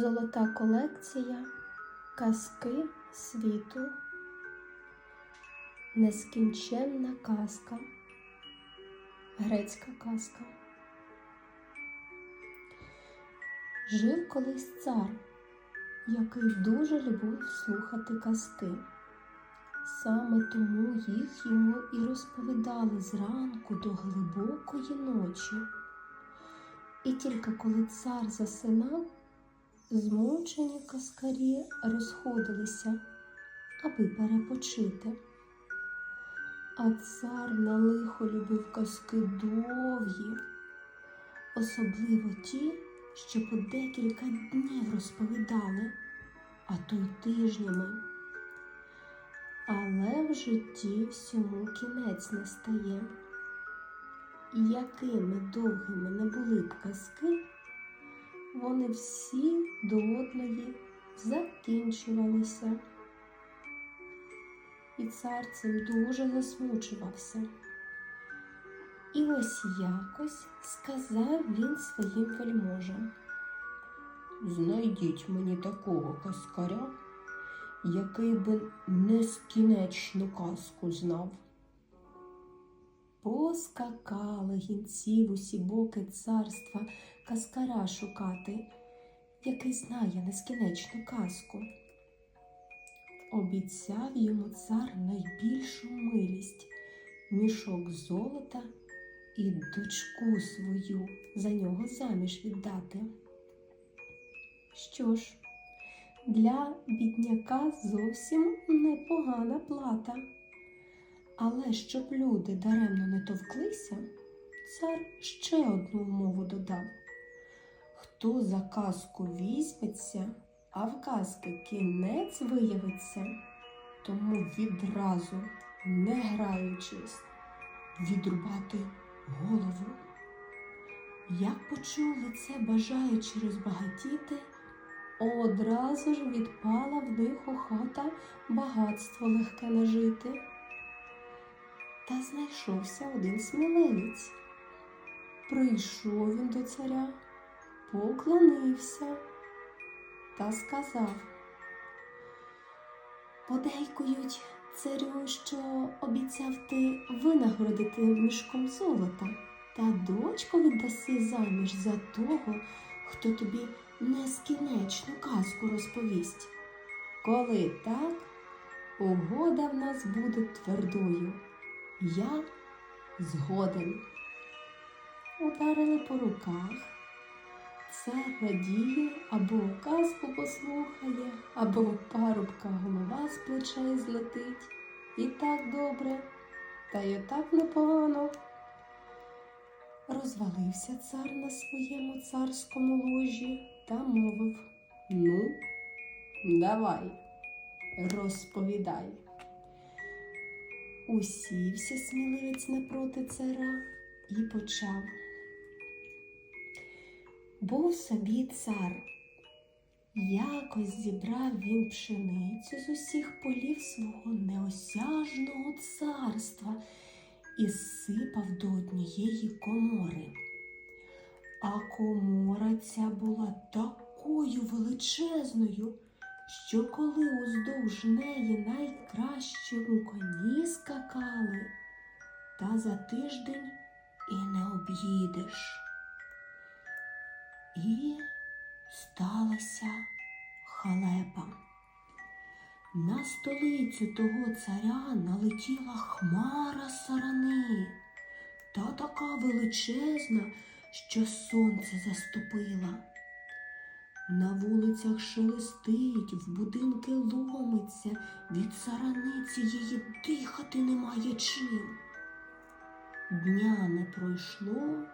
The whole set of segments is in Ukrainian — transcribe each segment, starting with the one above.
Золота колекція казки світу, нескінченна казка, грецька казка. Жив колись цар, який дуже любив слухати казки. Саме тому їх йому і розповідали зранку до глибокої ночі. І тільки коли цар засинав, змучені каскарі розходилися, аби перепочити. А цар на лихо любив казки довгі, особливо ті, що по декілька днів розповідали, а то й тижнями. Але в житті всьому кінець настає. І якими довгими не були б казки, вони всі до одної закінчувалися. І цар цим дуже засмучувався. І ось якось сказав він своїм вельможам. Знайдіть мені такого каскаря, який би нескінчну казку знав. Поскакали гінці в усі боки царства каскара шукати, який знає нескінчну казку. Обіцяв йому цар найбільшу милість, мішок золота і дочку свою за нього заміж віддати. Що ж, для бідняка зовсім непогана плата. Але щоб люди даремно не товклися, цар ще одну умову додав. Хто за казку візьметься, а в казки кінець виявиться, тому відразу, не граючись, відрубати голову. Як почули це, бажаючи розбагатіти, одразу ж відпала в них охота багатство легке нажити. Та знайшовся один сміливець. Прийшов він до царя, поклонився та сказав Подейкують царю, що обіцяв ти винагородити мішком золота, та дочку віддаси заміж за того, хто тобі нескінчну казку розповість. Коли так, угода в нас буде твердою. Я згоден. Ударили по руках. Цар радіє або казку послухає, або парубка голова з плечей злетить. І так добре, та й отак непогано. Розвалився цар на своєму царському ложі та мовив Ну, давай, розповідай. Усівся сміливець напроти цара і почав. Був собі цар. Якось зібрав він пшеницю з усіх полів свого неосяжного царства і сипав до однієї комори. А комора ця була такою величезною, що коли уздовж неї найкращому коні скакали, та за тиждень і не об'їдеш. І сталася халепа. На столицю того царя налетіла хмара сарани, та така величезна, що сонце заступила. На вулицях шелестить, в будинки ломиться, від сараниці її дихати немає чим. Дня не пройшло,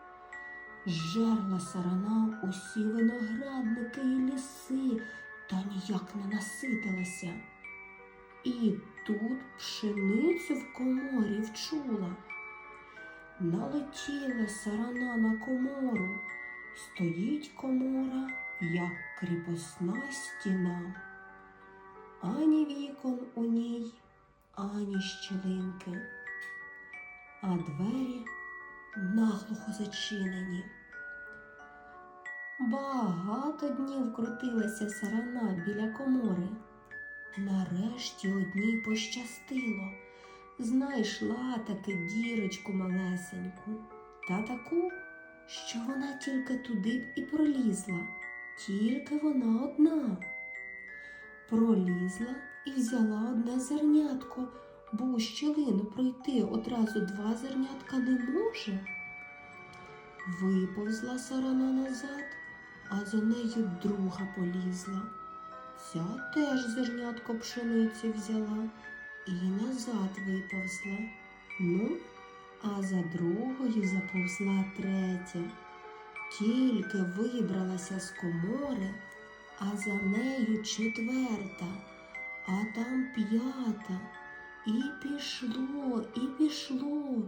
жерла сарана усі виноградники і ліси, та ніяк не наситилася. І тут пшеницю в коморі вчула. Налетіла сарана на комору, стоїть комора як кріпосна стіна, ані вікон у ній, ані щілинки, а двері наглухо зачинені. Багато днів крутилася сарана біля комори. Нарешті одній пощастило. Знайшла таки дірочку малесеньку та таку, що вона тільки туди б і пролізла, тільки вона одна. Пролізла і взяла одне зернятко, бо у щілину пройти одразу два зернятка не може. Виповзла сарана назад, а за нею друга полізла. Ця теж зернятко пшениці взяла і назад виповзла. Ну, а за другою заповзла третя. Тільки вибралася з комори, а за нею четверта, а там п'ята. І пішло, і пішло.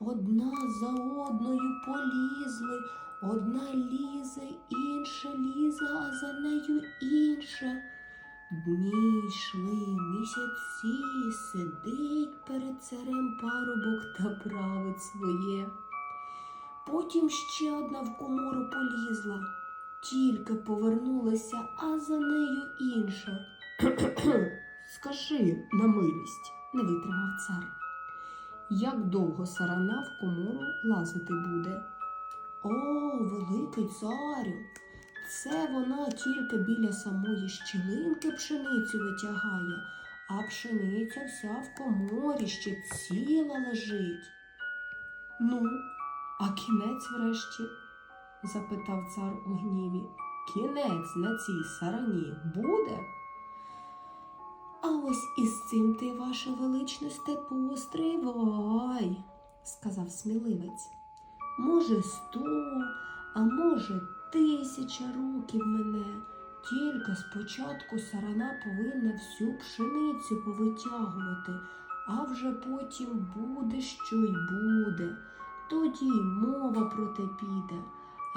Одна за одною полізли, одна лізе, інша лізе, а за нею інша. Дні йшли, місяці, сидить перед царем парубок та править своє. Потім ще одна в комору полізла, тільки повернулася, а за нею інша. Скажи на милість, не витримав цар. Як довго сарана в комору лазити буде? О, великий царю! Це вона тільки біля самої щілинки пшеницю витягає, а пшениця вся в коморі ще ціла лежить. Ну, а кінець врешті? запитав цар у гніві. Кінець на цій сарані буде? А ось із цим ти, ваше величносте, постривай, сказав сміливець. Може, сто, а може, тисяча років мене. Тільки спочатку сарана повинна всю пшеницю повитягувати, а вже потім буде, що й буде. Тоді мова про те піде.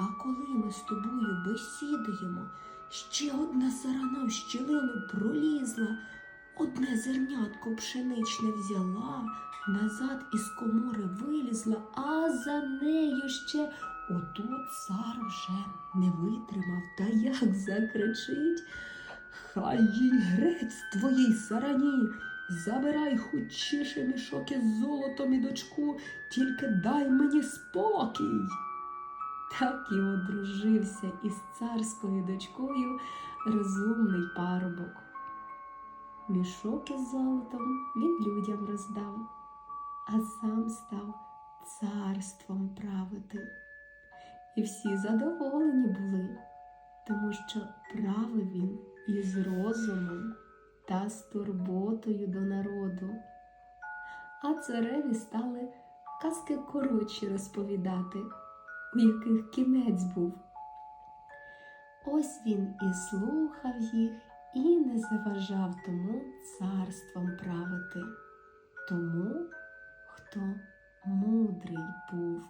А коли ми з тобою бесідуємо, ще одна сарана в щілину пролізла, одне зернятко пшеничне взяла, назад із комори вилізла, а за нею ще отут цар вже не витримав та як закричить. Хай їй грець твоїй сарані, забирай хутчіше мішок із золотом і дочку, тільки дай мені спокій. Так і одружився із царською дочкою розумний парубок. Мішок із золотом він людям роздав, а сам став царством правити. І всі задоволені були, тому що правив він із розумом та з турботою до народу. А цареві стали казки коротші розповідати, у яких кінець був. Ось він і слухав їх, і не заважав тому царством правити, тому, хто мудрий був.